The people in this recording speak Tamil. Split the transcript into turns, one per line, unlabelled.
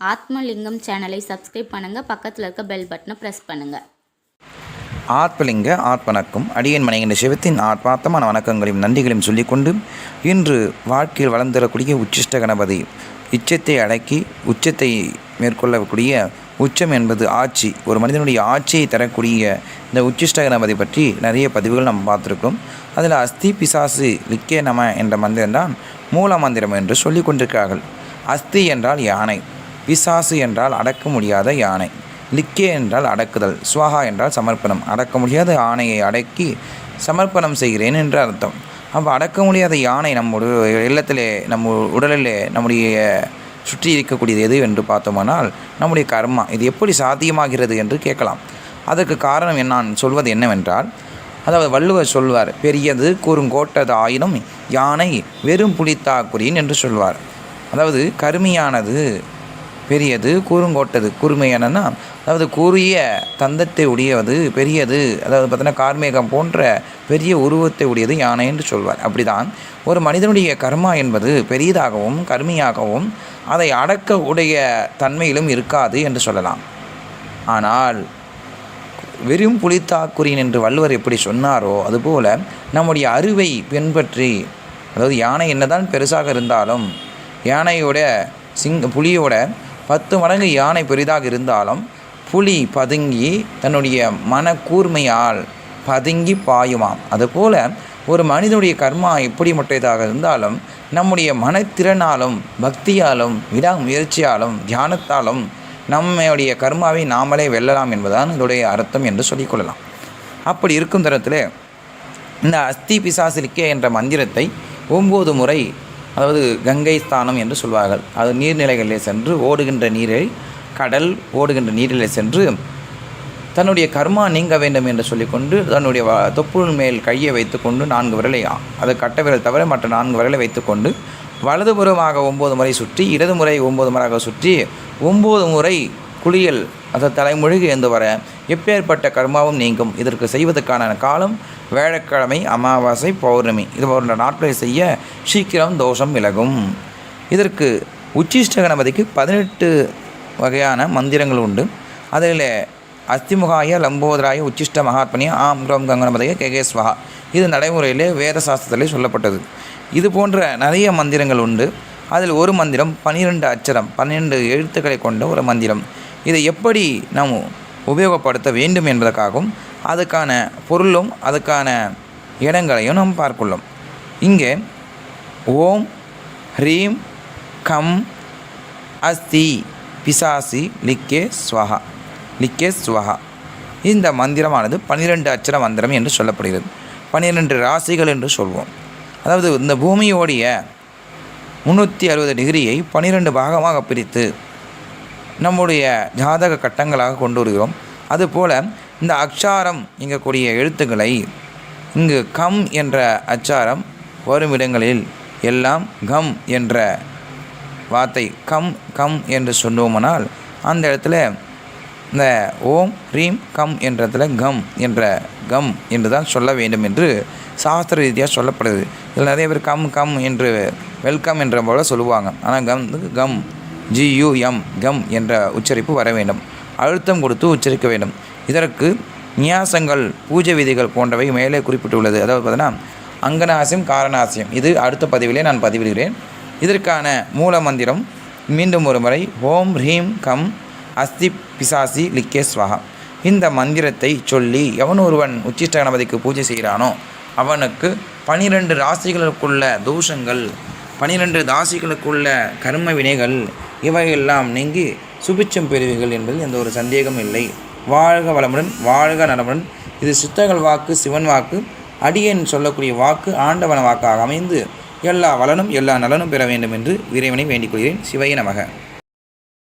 ஆத்மலிங்கம் சேனலை சப்ஸ்கிரைப் பண்ணுங்கள் பக்கத்தில் இருக்க பெல் பட்டனை ப்ரெஸ் பண்ணுங்கள்
ஆத்மலிங்க ஆத்மனக்கும் அடியன் மனைகின்ற சிவத்தின் ஆத்மார்த்தமான வணக்கங்களையும் நன்றிகளையும் சொல்லிக்கொண்டு இன்று வாழ்க்கையில் வளர்ந்துடக்கூடிய உச்சிஷ்ட கணபதி இச்சத்தை அடக்கி உச்சத்தை மேற்கொள்ளக்கூடிய உச்சம் என்பது ஆட்சி. ஒரு மனிதனுடைய ஆட்சியை தரக்கூடிய இந்த உச்சிஷ்ட கணபதி பற்றி நிறைய பதிவுகள் நம்ம பார்த்துருக்கோம். அதில் அஸ்தி பிசாசு லிக்கே நம என்ற மந்திரம் தான் மூல மந்திரம் என்று சொல்லி கொண்டிருக்கிறார்கள் அஸ்தி என்றால் யானை. பிசாசு என்றால் அடக்க முடியாத யானை. லிக்கே என்றால் அடக்குதல் சுவாகா என்றால் சமர்ப்பணம். அடக்க முடியாத யானையை அடக்கி சமர்ப்பணம் செய்கிறேன் என்று அர்த்தம். அப்போ அடக்க முடியாத யானை நம்முடைய இல்லத்திலே நம்ம உடலிலே நம்முடைய சுற்றி இருக்கக்கூடியது எது என்று பார்த்தோமானால் நம்முடைய கர்மா. இது எப்படி சாத்தியமாகிறது என்று கேட்கலாம். அதற்கு காரணம் என்ன நான் சொல்வது என்னவென்றால் அதாவது வள்ளுவர் சொல்வார் பெரியது கூறுங்கோட்டது ஆயினும் யானை வெறும் புலித்தாக்குறின் என்று சொல்வார். அதாவது கருமையானது பெரியது கூறுங்கோட்டது. என்னன்னா அதாவது கூறிய தந்தத்தை உடையது பெரியது. அதாவது பார்த்தீங்கன்னா கார்மேகம் போன்ற பெரிய உருவத்தை உடையது யானை என்று சொல்வார். அப்படிதான். ஒரு மனிதனுடைய கர்மா என்பது பெரியதாகவும் கருமையாகவும் அதை அடக்க உடைய தன்மையிலும் இருக்காது என்று சொல்லலாம். ஆனால் வெறும் புலித்தாக்குரியன் என்று வள்ளுவர் எப்படி சொன்னாரோ அதுபோல நம்முடைய அறிவை பின்பற்றி அதாவது யானை என்னதான் பெருசாக இருந்தாலும் யானையோட சிங் புலியோட பத்து மடங்கு யானை பெரிதாக இருந்தாலும் புலி பதுங்கி தன்னுடைய மனக்கூர்மையால் பதுங்கி பாயுமாம். அதுபோல ஒரு மனிதனுடைய கர்மா எப்படி முட்டையதாக இருந்தாலும் நம்முடைய மனத்திறனாலும் பக்தியாலும் விடாமுயற்சியாலும் தியானத்தாலும் நம்முடைய கர்மாவை நாமளே வெல்லலாம் என்பதுதான் இதோடைய அர்த்தம் என்று சொல்லிக்கொள்ளலாம் அப்படி இருக்கும் தரத்தில் இந்த அஸ்தி பிசாசிலிக்கே என்ற மந்திரத்தை ஒம்பது முறை அதாவது கங்கை ஸ்தானம் என்று சொல்வார்கள். அது நீர்நிலைகளிலே சென்று ஓடுகின்ற நீரை கடல் ஓடுகின்ற நீரிலே சென்று தன்னுடைய கர்மா நீங்க வேண்டும் என்று சொல்லிக்கொண்டு தன்னுடைய தொப்புள் மேல் கையை வைத்துக்கொண்டு நான்கு விரலை அது கட்ட விரல் தவிர மற்ற நான்கு விரலை வைத்துக்கொண்டு வலதுபுறமாக ஒம்பது முறை சுற்றி இடது முறை ஒம்பது முறையாக சுற்றி ஒம்பது முறை குளியல் அந்த தலைமுழுகி எழுந்து வர எப்பேற்பட்ட கர்மாவும் நீங்கும். இதற்கு செய்வதற்கான காலம் வேழக்கிழமை அமாவாசை பௌர்ணமி. இது போன்ற நாட்களை செய்ய சீக்கிரம் தோஷம் விலகும். இதற்கு உச்சிஷ்ட கணபதிக்கு பதினெட்டு வகையான மந்திரங்கள் உண்டு. அதில் அஸ்திமுகாய லம்போதராய உச்சிஷ்ட மகாத்மனிய ஆம் க்ரோம் கங்கணபதைய கேகேஸ்வகா இது நடைமுறையிலே வேத சாஸ்திரத்திலே சொல்லப்பட்டது. இது போன்ற நிறைய மந்திரங்கள் உண்டு. அதில் ஒரு மந்திரம் பன்னிரெண்டு அச்சரம் பன்னிரெண்டு எழுத்துக்களை கொண்ட ஒரு மந்திரம். இதை எப்படி நாம் உபயோகப்படுத்த வேண்டும் என்பதற்காகவும் அதுக்கான பொருளும் அதுக்கான இடங்களையும் நாம் பார்க்குள்ளோம். இங்கே ஓம் ஹ்ரீம் கம் அஸ்தி பிசாசி லிக்கே ஸ்வஹா. லிக்கே ஸ்வஹா. இந்த மந்திரமானது பன்னிரெண்டு அச்சர மந்திரம் என்று சொல்லப்படுகிறது. பன்னிரெண்டு ராசிகள் என்று சொல்வோம். அதாவது இந்த பூமியோடைய முந்நூற்றி அறுபது டிகிரியை பன்னிரெண்டு பாகமாக பிரித்து நம்முடைய ஜாதக கட்டங்களாக கொண்டு வருகிறோம். அதுபோல் இந்த அச்சாரம் எங்கக்கூடிய எழுத்துக்களை இங்கு கம் என்ற அச்சாரம் வரும் இடங்களில் எல்லாம் கம் என்ற வார்த்தை கம் கம் என்று சொன்னோமானால் அந்த இடத்துல இந்த ஓம் ரீம் கம் என்ற இடத்துல கம் என்ற கம் என்று தான் சொல்ல வேண்டும் என்று சாஸ்திர ரீதியாக சொல்லப்படுது இதில் நிறைய பேர் கம் கம் என்று வெல்கம் என்ற போல சொல்லுவாங்க. ஆனால் கம் கம். ஜியூஎம் கம் என்ற உச்சரிப்பு வர வேண்டும். அழுத்தம் கொடுத்து உச்சரிக்க வேண்டும். இதற்கு நியாசங்கள் பூஜை விதிகள் போன்றவை மேலே குறிப்பிட்டுள்ளது. அதாவது பார்த்தீங்கன்னா அங்கநாசியம் காரணாசியம். இது அடுத்த பதிவிலே நான் பதிவிடுகிறேன். இதற்கான மூல மந்திரம் மீண்டும் ஒரு முறை ஓம் ஹ்ரீம் கம் அஸ்தி பிசாசி லிக்கே ஸ்வஹா. இந்த மந்திரத்தை சொல்லி எவன் ஒருவன் உச்சிஷ்ட கணபதிக்கு பூஜை செய்கிறானோ அவனுக்கு பனிரெண்டு ராசிகளுக்குள்ள தோஷங்கள் பனிரெண்டு ராசிகளுக்குள்ள கர்ம வினைகள் இவையெல்லாம் நீங்கி சுபிச்சம் பெறுவீர்கள் என்பதில் எந்த ஒரு சந்தேகம் இல்லை. வாழ்க வளமுடன் வாழ்க நலமுடன். இது சித்தர்கள் வாக்கு சிவன் வாக்கு. அடியேன் சொல்லக்கூடிய வாக்கு ஆண்டவன வாக்காக அமைந்து எல்லா வளனும் எல்லா நலனும் பெற வேண்டும் என்று இறைவனை வேண்டிக் கொள்கிறேன். சிவைய நமக.